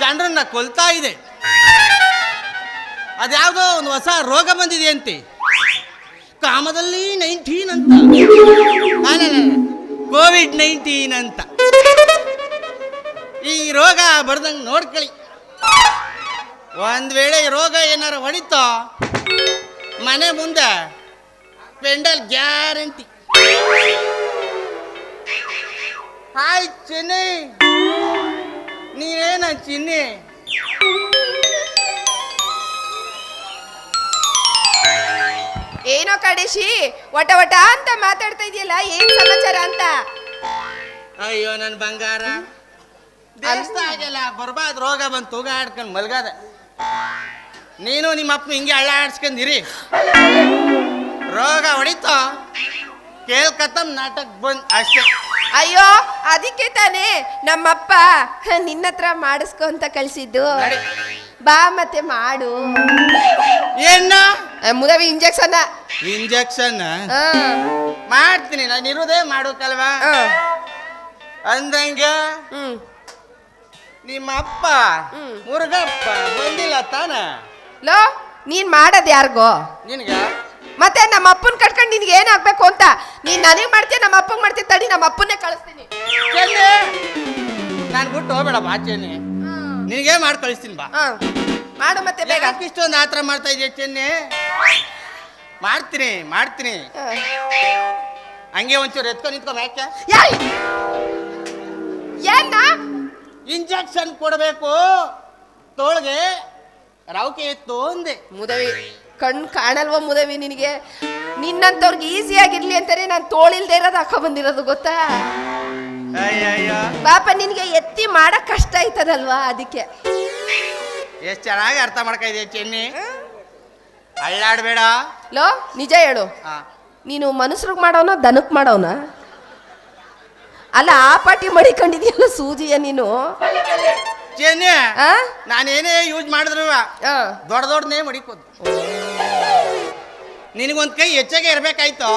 ಜನರನ್ನ ಕೊಲ್ತಾ ಇದೆ. ಅದ್ಯಾವುದೋ ಒಂದು ಹೊಸ ರೋಗ ಬಂದಿದೆ ಅಂತೆ. ಕಾಮದಲ್ಲಿ ನೈನ್ಟೀನ್ ಅಂತ. ಕೋವಿಡ್ ನೈನ್ಟೀನ್ ಅಂತ. ಈ ರೋಗ ಬರ್ದಂಗೆ ನೋಡ್ಕೊಳ್ಳಿ. ಒಂದ್ ವೇಳೆ ರೋಗ ಏನಾರ ಹೊಡಿತೋ, ಮನೆ ಮುಂದೆ ಪೆಂಡಲ್ ಗ್ಯಾರಂಟಿ. ಹಾಯ್ ಚಿನ್ನಿ. ನೀನೇನ ಚಿನ್ನಿ. ಏನೋ ಕಡೇಶಿ ವಟ ವಟ ಅಂತ ಮಾತಾಡ್ತಾ ಇದೆಯಲ್ಲ ಏನ್ ಸಮಾಚಾರ ಅಂತ? ಅಯ್ಯೋ ನನ್ ಬಂಗಾರ. ದೇಶದಾಗೆಲ್ಲ ಬರ್ಬಾದ್ ರೋಗ ಬಂದು ತೂಗ ಆಡ್ಕೊಂಡು ಮಲ್ಗದ. ನೀನು ನಿಮ್ಮ ಅಪ್ಪ ಹಿಂಗೆ ಹಳ್ಳ ಆಡ್ಸ್ಕೊಂಡಿರಿ. ರೋಗ ಹೊಡಿತೋ ಕೇಳ್ಕತ್ತಮ್ ನಾಟಕ ಬಂದ್ ಅಷ್ಟೇ. ಅಯ್ಯೋ ಅದಕ್ಕೆ ತಾನೇ ನಮ್ಮಪ್ಪ ನಿನ್ನ ಹತ್ರ ಮಾಡಿಸ್ಕೊ ಅಂತ ಕಳ್ಸಿದ್ದು. ಬಾ ಮತ್ತೆ ಮಾಡು. ಏನ ಮುದವಿ ಇಂಜೆಕ್ಷನ್ ಇಂಜೆಕ್ಷನ್ ಮಾಡ್ತೀನಿ ನಾನು ಇರೋದೇ ಮಾಡೋಕಲ್ವಾ ಅಂದಂಗೆ ನಿಮ್ಮ ಅಪ್ಪ. ಮುರುಗಪ್ಪ ಬಂದಿಲ್ಲ ತಾನ? ಲೋ ನೀನ್ ಮಾಡದ್ ಯಾರಿಗೋ? ನಿನ್ಗ? ಮತ್ತೆ ನಮ್ಮ ಅಪ್ಪನ ಕಟ್ಕೊಂಡು ನಿನ್ಗೆ ಏನಾಗ್ಬೇಕು ಅಂತ? ನೀನ್ ನನಗೆ ಮಾಡ್ತೀಯ ನಮ್ಮ ಅಪ್ಪಂಗ್ ಮಾಡ್ತೀಯ? ತಡಿ ನಮ್ಮ ಅಪ್ಪನ್ನೇ ಕಳಿಸ್ತೀನಿ. ಚೆನ್ನೆ ನಾನು ಬಿಟ್ಟು ಹೋಗ್ಬೇಡ ಬಾಚೇನಿ ನಿನಗೆ ಮಾಡಿ ಕಳಿಸ್ತೀನಿ ಬಾ. ಹಾ ಮಾಡು ಮತ್ತೆ ಬೇಗ. ಯಾಕೆ ಇಷ್ಟೊಂದು ಆತರ ಮಾಡ್ತಾ ಇದೆಯಾ ಚೆನ್ನೆ? ಮಾಡ್ತೀನಿ ಮಾಡ್ತೀನಿ. ಹಾ. ಹಂಗೆ ಒಂಚೂರು ಎತ್ಕೊಂಡು ನಿಂತ್ಕೊ ಯಾಕೆ ಯಾಯ್! ಏನ್ನ ಇಂಜೆಕ್ಷನ್ ಕೊಡಬೇಕು. ತೋಳ್ಗೆ ರೌಕೆ ಇತ್ತು ಅಂದೆ ಮುದವಿ. ಕಣ್ ಕಾಣಲ್ವ ಮುದವಿ ನಿನಗೆ? ನಿನ್ನಂತವ್ರಿಗೆ ಈಸಿ ಆಗಿರ್ಲಿ ಅಂತಾನೆ ನಾನು ತೋಳಿಲ್ದೇ ಇರೋದು ಹಾಕೋ ಬಂದಿರೋದು ಗೊತ್ತಾ? ಪಾಪ ನಿನಗೆ ಎತ್ತಿ ಮಾಡಕ್ ಕಷ್ಟ ಆಯ್ತದಲ್ವಾ ಅದಕ್ಕೆ? ಎಷ್ಟು ಚೆನ್ನಾಗಿ ಅರ್ಥ ಇದೆಯಾ ಚೆನ್ನಿ. ಅಳ್ಳಾಡ್ಬೇಡ. ಲೋ ನಿಜ ಹೇಳು. ನೀನು ಮನುಷ್ರಿಗೆ ಮಾಡೋನ ದನಕ್ ಮಾಡೋನ? ಅಲ್ಲ ಆ ಪಾಟಿ ಮಡಿಕೊಂಡಿದ್ಯಲ್ಲ ಸೂಜಿಯ ನೀನು? ಚೆನ್ನಿ? ನಾನೇನೇ ಯೂಸ್ ಮಾಡಿದ್ರು. ದೊಡ್ಡ ದೊಡ್ಡನೇ ಮಡಿಕೋದು. ನಿನಗೊಂದ್ ಕೈ ಹೆಚ್ಚಾಗೆ ಇರ್ಬೇಕಾಯ್ತು?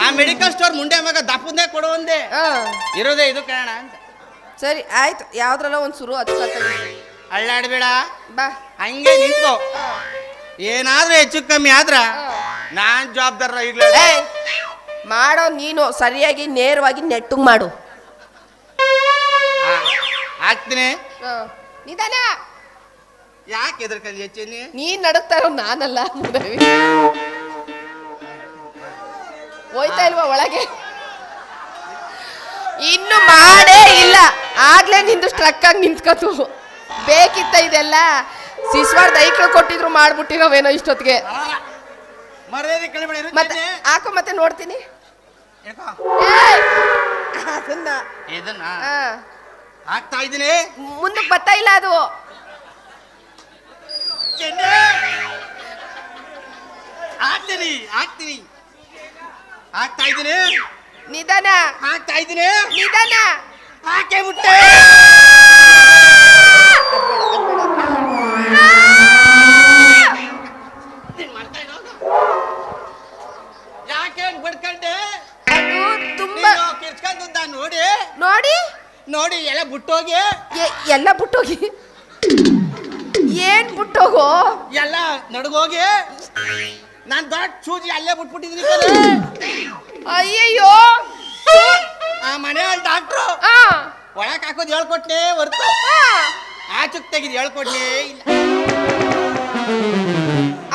ಆ. ಮೆಡಿಕಲ್ ಸ್ಟೋರ್ ಮುಂಡೆ ಮಗ ದಪ್ಪಂದೇ ಕೊಡು ಒಂದೇ. ಇರೋದೇ ಇದು ಕಾರಣ ಅಂತ. ಸರಿ ಆಯ್ತು. ಯಾವ್ದ್ರಲ್ಲ ಒಂದು ಶುರು ಹಚ್ಕೊತ ಅಳ್ಳಾಡ್ಬೇಡ. ಬಾ. ಹಂಗೆ ನಿಂತು ಏನಾದ್ರೂ ಹೆಚ್ಚು ಕಮ್ಮಿ ಆದ್ರ ನಾನ್ ಜವಾಬ್ದಾರ ಏಯ್ ಮಾಡೋ ನೀನು ಸರಿಯಾಗಿ ನೇರವಾಗಿ ನೆಟ್ಟಗ್ ಮಾಡು. ಹಾಕ್ತೀನಿ. ನಿಧಾನ. ಯಾಕೆ ಎದ್ರಕಂದಿ ಹೆಚ್ಚಿನಿ? ನೀನ್ ನಡಕ್ತಾ ಇರೋ ನಾನಲ್ಲ. ಹೋಯ್ತಾ ಇಲ್ವಾ ಒಳಗೆ? ಇನ್ನು ಮಾಡೇ ಇಲ್ಲ. ಆಗ್ಲೇ ನಿಂದು ಸ್ಟ್ರಕ್ ಆಗಿ ನಿಂತ್ಕೋತು. ಬೇಕಿತ್ತ ಇದೆಲ್ಲ? ಸಿಸ್ವಾರ್ ದೈಕ್ಳು ಕೊಟ್ಟಿದ್ರು ಮಾಡ್ಬಿಟ್ಟಿರೋವೇನೋ ಇಷ್ಟೊತ್ತಿಗೆ. ಮರ್ಯಾದೆ ಕಳಿಬೇಡ ಇರು ಮತ್ತೆ ಹಾಕೋ ಮತ್ತೆ ನೋಡ್ತೀನಿ. ಹಾಕ್ತಾ ಇದ್ದೀನಿ. ಮುಂದಕ್ಕೆ ಬರ್ತಾ ಇಲ್ಲ ಅದು. ಆಗ್ತೀನಿ ಹಾಕ್ತೀನಿ ಹಾಕ್ತೀನಿ. ಹಾಕ್ತಾ ಇದ್ದೀನಿ. ನಿಧಾನ. ಹಾಕ್ತಾ ಇದ್ದೀನಿ. ನಿಧಾನ. ಆಕೆ ಬಿಟ್ಟೆ? ಯಾಕೆ ಬಡ್ಕಂಡೆ? ಅದು ತುಂಬಾ ಕಿರ್ಚ್ಕೊಂಡು ನೋಡಿ. ನೋಡಿ. ನೋಡಿ ಎಲ್ಲ ಬಿಟ್ಟೋಗಿ. ಎಲ್ಲ ಬಿಟ್ಟೋಗಿ. ಏನ್ ಬಿಟ್ಟೋಗೋ? ಎಲ್ಲ ನಡ್ಗೋಗಿ. ನಾನ್ ದೊಡ್ಡ ಸೂಜಿ ಅಲ್ಲೇ ಬಿಟ್ಬಿಟ್ಟಿದ್ರಿ. ಅಯ್ಯಯ್ಯೋ. ಆ ಮನೆ ಡಾಕ್ಟ್ರು ಒಳಕ್ ಹಾಕೋದು ಹೇಳ್ಕೊಟ್ನೆ ಹೊರತು. ಆಚುಕ್ ತೆಗಿದ್ ಹೇಳ್ಕೊಡ್ಲೇ ಇಲ್ಲ.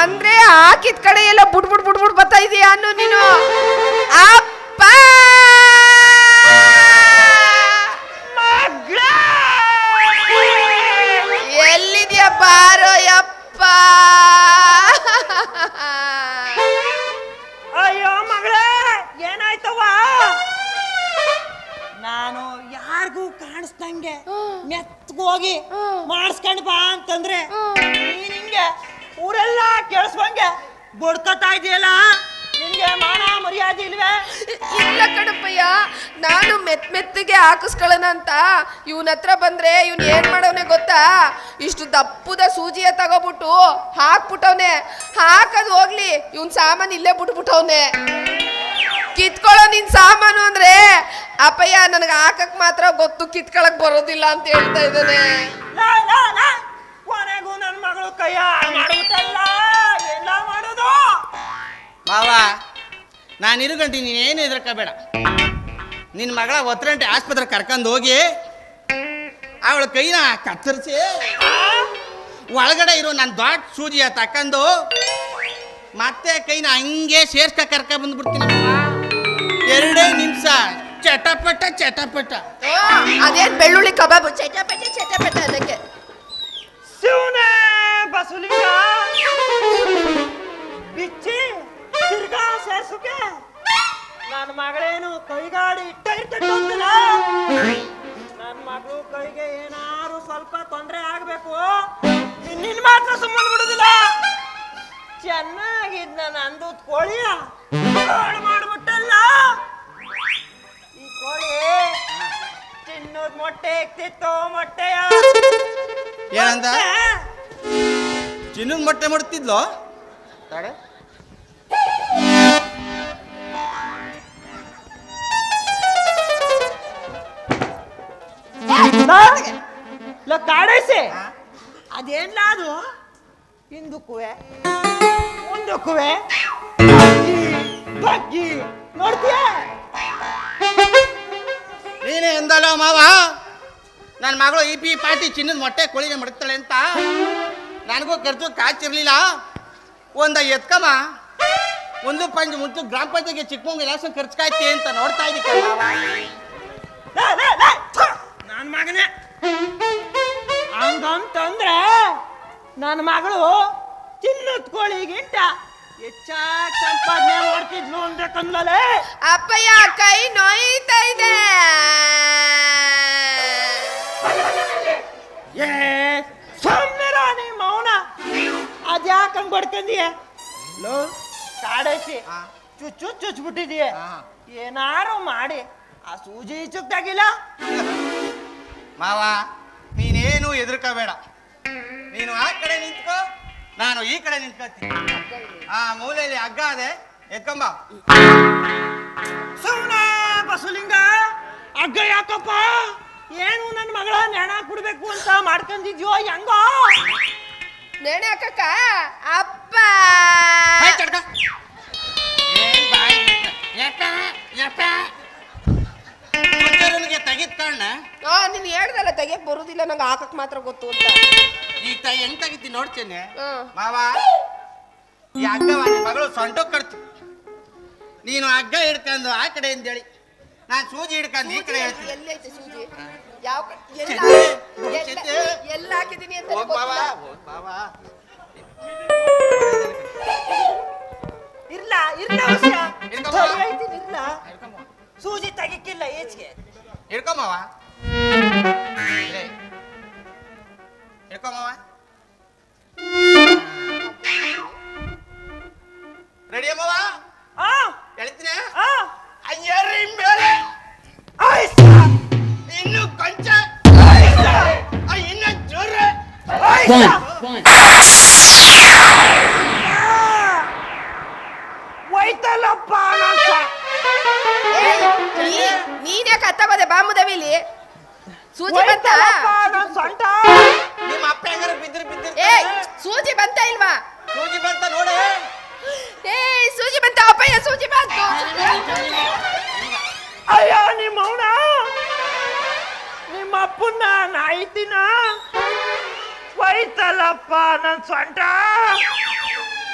ಅಂದ್ರೆ ಹಾಕಿದ ಕಡೆ ಎಲ್ಲ ಬುಡ್ ಬುಡ್ ಬುಡ್ ಬುಡ್ ಬರ್ತಾ ಇದೀಯ ಅನ್ನು ನೀನು? ಅಪ್ಪ! ಕಾಣಿಸ್ದಂಗೆ ಹೋಗಿ ಮಾಡಿಸ್ಕೊಂಡ್ ಬಾ ಅಂತಂದ್ರೆ ನೀನ್ ಹಿಂಗೆ ಊರೆಲ್ಲ ಕೇಳಿಸ್ಬಂಗೆ ಬಡ್ಕೋತಾ ಇದೆಯಲ್ಲ? ನಿನ್ಗೆ ನಿನ್ಗೆ ಮಾನ ಮರ್ಯಾದೆ ಇಲ್ವೇ? ಇಲ್ಲ ಕಣಪ್ಪಯ್ಯ ನಾನು ಮೆತ್ ಮೆತ್ತಗೆ ಹಾಕಿಸ್ಕೊಳ್ಳೋಣ ಅಂತ. ಇವನ ಹತ್ರ ಬಂದ್ರೆ ಇವ್ನು ಏನ್ ಮಾಡೋನೆ ಗೊತ್ತಾ? ಇಷ್ಟು ದಪ್ಪದ ಸೂಜಿಯ ತಗೋಬಿಟ್ಟು ಹಾಕ್ಬಿಟ್ಟವ್ನೆ. ಹಾಕದ್ ಹೋಗ್ಲಿ ಇವನ್ ಸಾಮಾನು ಇಲ್ಲೇ ಬಿಟ್ಬಿಟ್ಟವ್ನೆ. ಕಿತ್ಕೊಳ್ಳೋ ನಿನ್ ಸಾಮಾನು ಅಂದ್ರೆ ಅಪ್ಪಯ್ಯ ನನಗೆ ಹಾಕಕ್ ಮಾತ್ರ ಗೊತ್ತು ಕಿತ್ಕೊಳಕ್ ಬರೋದಿಲ್ಲ ಅಂತ ಹೇಳ್ತಾ ಇದ್ದಾನೆ ಲಾ, ಲಾ, ಲಾ. ಕೊನೆಗೂ ನನ್ನ ಮಗಳು ಕೈಯ ಮಾಡುತ್ತಲ್ಲ ಎಲ್ಲ ಮಾಡೋದು ಮಾವ ನಾನು ಇರುಗಂಟಿ ನೀನೇನು ಹೆದರ್ಕೋಬೇಡ ನಿನ್ನ ಮಗಳ ಒತ್ತರಂಟೆ ಆಸ್ಪತ್ರೆ ಕರ್ಕೊಂಡು ಹೋಗಿ ಅವಳ ಕೈನ ಕತ್ತರಿಸಿ ಒಳಗಡೆ ಇರೋ ನನ್ನ ದೊಡ್ಡ ಸೂಜಿಯ ತಕ್ಕಂದು ಮತ್ತೆ ಕೈನ ಹಂಗೆ ಸೇರ್ಸ್ಕ ಕರ್ಕ ಬಂದ್ಬಿಡ್ತೀನಿ ಮಾವ. ಎರಡೇ ನಿಮಿಷ ಚಟಪಟ ಚಟಪಟ. ಅದೇನ್ ಬೆಳ್ಳುಳ್ಳಿ ಕಬಾಬು? ಚಟಪಟ ಚಟಪಟ ಅದಕ್ಕೆ. ಶಿವನೇ ಬಸುಲಿಂಗ ಬಿಚ್ಚಿ ತಿರ್ಗಾ ಸೇರ್ಸುಕೆ. ನನ್ನ ಮಗಳೇನು ಕೈಗಾಡಿ ಇಟ್ಟ ಇರ್ತಕ್ಕಂತಿಲ್ಲ ಮೊಟ್ಟೆ ಮಾಡ್ತಿದ್ಲು? ತಡೆ ಇಲ್ಲ ಕಾಡೈಸಿ ಅದೇನ್ಲ ಅದು? ಹಿಂದಕ್ಕುವೆ ಮುಂದಕ್ಕುವೆ ಬಗ್ಗಿ, ಬಗ್ಗಿ ನೋಡ್ತೀಯ? ನೀನೇ ಎಂದಲ್ಲ ಮಾವ? ನನ್ನ ಮಗಳು ಇ ಪಿ ಪಾಟಿ ಚಿನ್ನದ ಮೊಟ್ಟೆ ಕೋಳಿಗೆ ಮಡಗ್ತಾಳೆ ಅಂತ. ನನಗೂ ಖರ್ಚು ಕಾಚಿರ್ಲಿಲ್ಲ. ಒಂದ ಎತ್ಕಮ್ಮ ಒಂದು ಪಂಚ ಮುಂಚೆ ಗ್ರಾಮ ಪಂಚಾಯತ್ಗೆ ಚಿಕ್ಕಮಂಗ್ ಲಾಸ ಖರ್ಚು ಕಾಯ್ತಿ ಅಂತ ನೋಡ್ತಾ ಇದ್ದೀಕ ನನ್ನ ಮಗನೇ. ಹಂಗಂತಂದ್ರೆ ನನ್ನ ಮಗಳು ಚಿನ್ನದ ಕೋಳಿಗಿಂತ ಹೆಚ್ಚಾಗಿ ಸಂಪಾದನೆ ಮಾಡ್ತಿದ್ಲು ಅಂದ್ಬೇಕಂದ್ಲೇ ಅಪ್ಪಯ್ಯ ಕೈ ನೋಯ್ತಾ ಚುಚ್ಚು ಚುಚ್ಬಿಟ್ಟಿದೀಯ ಬಿಟ್ಟಿದೀಯ ಏನಾರು ಮಾಡಿ ಆ ಸೂಜಿ ಚುಕ್ತಾಗಿಲ್ಲ ಮಾವ ನೀನೇನು ಎದುರ್ಕೋಬೇಡ ನೀನು ಆ ಕಡೆ ನಿಂತ್ಕೋ ನಾನು ಈ ಕಡೆ ನಿಂತ್ಕೋತೀನಿ ಆ ಮೂಲೆಯಲ್ಲಿ ಹಗ್ಗ ಅದೆ ಎತ್ಕೊಂಬ. ಸುಮ್ಮನೆ ಬಸಲಿಂಗ ಹಗ್ಗ ಯಾಕಪ್ಪ? ಏನು ನನ್ನ ಮಗಳ ನೆಣ ಕುಡ್ಬೇಕು ಅಂತ ಮಾಡ್ಕೊಂಡಿದ್ಯೋ ಹೆಂಗೋ? ನೇಣೆ ಹಾಕಕ್ಕ ಅಪ್ಪ. ಏನ್ ಬಾಯ್ ತೆಗಿದ್ ಕಾರಣ ಆ ನೀನ್ ಹೇಳ್ದಲ್ಲ ತೆಗಿಯಕ್ ಬರುದಿಲ್ಲ ನಂಗೆ ಹಾಕಕ್ ಮಾತ್ರ ಗೊತ್ತು ಅಂತ. ಈಗ ತ ಹೆಂಗ್ ತೆಗಿತೀನಿ ನೋಡ್ತೇನೆ? ಹ್ಮ್. ಮಾವ ಈ ಹಗ್ಗವ ನಿನ್ ಮಗಳು ಸೊಂಟು ಕಟ್ತು. ನೀನು ಹಗ್ಗ ಹಿಡ್ಕೊಂಡು ಆ ಕಡೆ ಹೇಳಿ. ನಾನು ಸೂಜಿ ಹಿಡ್ಕೊಂಡು ಈ ಕಡೆ ಹೇಳ್ತೀನಿ. ಎಲ್ಲಿ ಐತೆ ಸೂಜಿ? ಯಾವ ಕ- ಎಲ್ಲ ಎಲ್ಲ- ಎಲ್ಲ ಹಾಕಿದೀನಿ ಅಂತ ಹೋಗ್ ಬಾವ ಗೊತ್ತಿಲ್ಲ. ಹೋಗ್ ಬಾವ ಇರ್ಲ ಇರ್ಲ ಅವಶ್ಯ ಹಿಡ್ಕೊಂಬ. ಇರ್ಲ. ಸೂಜಿ ತೆಗಿಕ್ಕಿಲ್ಲ ಈಚೆಗೆ. ಹಿಡ್ಕೊಂಬವ ಇಲ್ಲೇ. ಹಿಡ್ಕೊಂಬವ ರೆಡಿ ಅಮ್ಮವ ಆ ಹೇಳ್ತೀನಿ ಆ. ಅಯ್ಯರಿ ಮೇಲೆ ಆಯ್ಸ. ಇನ್ನು ಕೊಂಚ. ಆ, ಇನ್ನು ಜೋರ. ಹೋಯ್ತಲ್ಲಪ್ಪ ನಿಮ್ಮ ಅಪ್ಪನ್ನ ನಾಯ್ತಿನ ಹೋಯ್ತಲ್ಲಪ್ಪ ನನ್ನ ಸೊಂಟ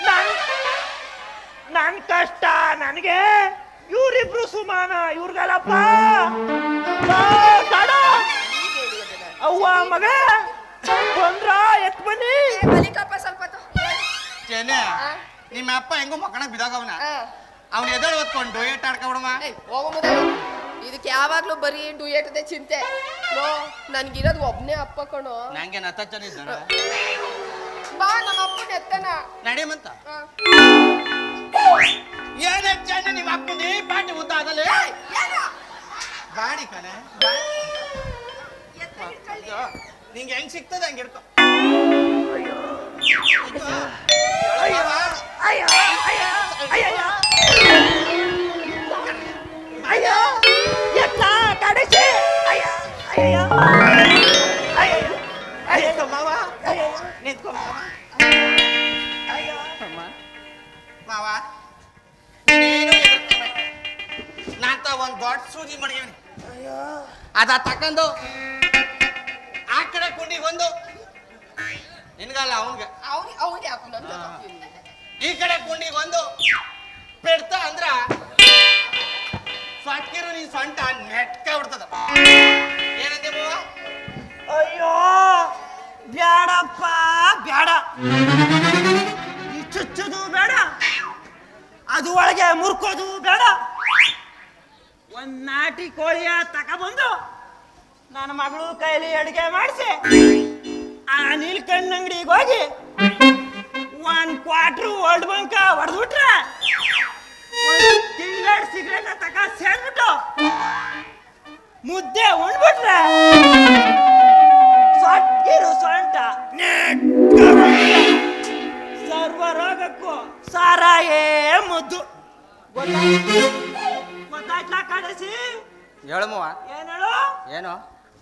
ನನ್ ನನ್ನ ಕಷ್ಟ ನನಗೆ ಇವ್ರಿಬ್ರು ಸುಮಾನ ಇವ್ರಿಗಲ್ಲಪ್ಪ. ಅವ್ವ ಮಗ ಬಂದ್ರ ಎತ್ ಬನ್ನಿ ಬಲಿಕಪ್ಪ ಸ್ವಲ್ಪ. ಚೆನ್ನೆ ನಿಮ್ಮ ಅಪ್ಪ ಹೆಂಗೋ ಮಕ್ಕಳ ಬಿದ್ದಾಗವನ. ಅವ್ನ ಎದಳು ಹೊತ್ಕೊಂಡು ಏಟ್ ಆಡ್ಕೊಬಿಡಮ್ಮ ಹೋಗೋ ಹೋಗು ಮುದ. ಇದಕ್ಕೆ ಯಾವಾಗ್ಲೂ ಬರೀ ಡುಯೆಟ್ದೆ ಚಿಂತೆ. ನೋ ನನ್ಗಿರೋದು ಒಬ್ನೇ ಅಪ್ಪ ಕಣೋ. ನಂಗೆ ನತ್ತಚ್ಚನಿದ್ದ ಬಾ ನಮ್ಮ ಅಪ್ಪನ ಎತ್ತನ. ನಡಿಯಮಂತ ಆ. ಏನಕ್ಕ ಪಾಟಿ ಬಾಡಿ ಕಣೆ. ಬಾಡಿ. ಕಣೆ ನಿಂಗೆ ಹೆಂಗ್ ಸಿಗ್ತದೆ ಹಂಗೆ ಹಿಡ್ಕೊ ಅದ ತಕ್ಕಂದು ಆ ಕಡೆ ಕುಂಡಿ ಬಂದು. ನಿನ್ಗಲ್ಲ ಅವನ್ಗೆ. ಅವ್ನಿಗೆ ಅವ್ನಿಗೆ ಈ ಕಡೆ ಕುಂಡಿ ಬಂದು. ಪೆಡ್ತ ಅಂದ್ರ ಸೊಟ್ಕಿರು ನೀನ್ ಸೊಂಟ ನೆಟ್ಕ ಬಿಡ್ತದ. ಏನಂತೆ ಅಯ್ಯೋ ಬ್ಯಾಡಪ್ಪ ಬ್ಯಾಡ. ಈ ಚುಚ್ಚುದು ಬೇಡ. ಅದು ಒಳಗೆ ಮುರ್ಕೋದು ಬೇಡ. ಒಂದ್ ನಾಟಿ ಕೋಳಿಯ ತಗೊಬಂದು ನನ್ನ ಮಗಳು ಕೈಲಿ ಅಡಿಗೆ ಮಾಡಿಸಿ, ಆ ನೀಲ್ಕಣ್ಣ ಅಂಗಡಿಗೆ ಹೋಗಿ ಒಂದ್ ಕ್ವಾಟ್ರು ಓಲ್ಡ್ ಬಂಕ ಹೊಡೆದ್ಬಿಟ್ರೆ ಒಂದ್ ತಿಂಗಳ ಸಿಗರೇಟ್ ತಕ ಸೇರ್ಬಿಟ್ಟು ಮುದ್ದೆ ಉಣ್ಬಿಟ್ರೆ ಸೊಟ್ಟಿರು ಸೊಂಟ. ಸರ್ವ ರೋಗಕ್ಕೂ ಸಾರಾಯೇ ಮುದ್ದು. ಗೊತ್ತಾಯ್ತು ಹೇಳು ಮಾವ ಏನ್? ಹೇಳು ಏನು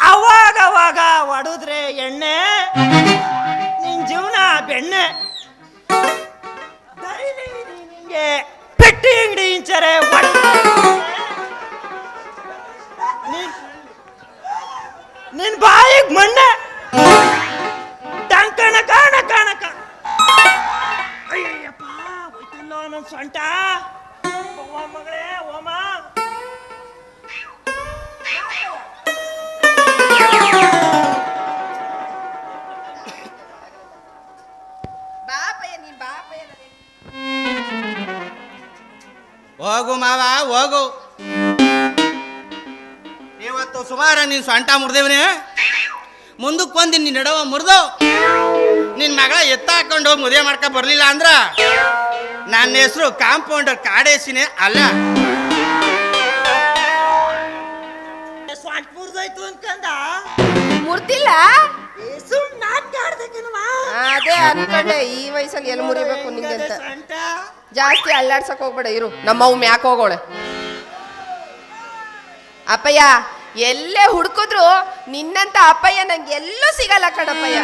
ಅವಾಗ ಅವಾಗ ಹೊಡೆದ್ರೆ ಎಣ್ಣೆ ನಿನ್ ಜೀವನ ಬೆಣ್ಣೆ. ಡೈಲಿ ನಿಂಗೆ ಪೆಟ್ಟಿ ಅಂಗಡಿ ಇಂಚರೆ ನಿನ್ ಹೋಗು ಮಾವ, ಹೋಗು. ಇವತ್ತು ಸುಮಾರ ನೀನ್ ಸೊಂಟ ಮುರಿದೇವನೇ? ಮುಂದಕ್ಕೆ ಬಂದು ನಿನ್ನ ನಡವ ಮುರಿದು ನಿನ್ನ ಮಗಳ ಎತ್ತ ಹಾಕೊಂಡು ಮದುವೆ ಮಾಡ್ಕೊ ಬರ್ಲಿಲ್ಲ ಅಂದ್ರ ನನ್ನ ಹೆಸರು ಕಾಂಪೌಂಡರ್ ಕಾಡೇಸಿನೇ ಅಲ್ಲ. ಅನ್ಕೊಂಡೆ, ಈ ವಯಸ್ಸಲ್ಲಿ ಎಲ್ಲಿ ಮುರಿಬೇಕು ನಿಂಗೆ ಅಂತ. ಜಾಸ್ತಿ ಅಲ್ಲಾಡ್ಸಕ್ ಹೋಗ್ಬೇಡ, ಇರು. ನಮ್ಮವ್ ಮ್ಯಾಕ್ ಹೋಗೋಳೆ. ಅಪ್ಪಯ್ಯ, ಎಲ್ಲೇ ಹುಡ್ಕಿದ್ರು ನಿನ್ನಂತ ಅಪ್ಪಯ್ಯ ನಂಗೆ ಎಲ್ಲೂ ಸಿಗಲ್ಲ ಕಣಪ್ಪಯ್ಯ.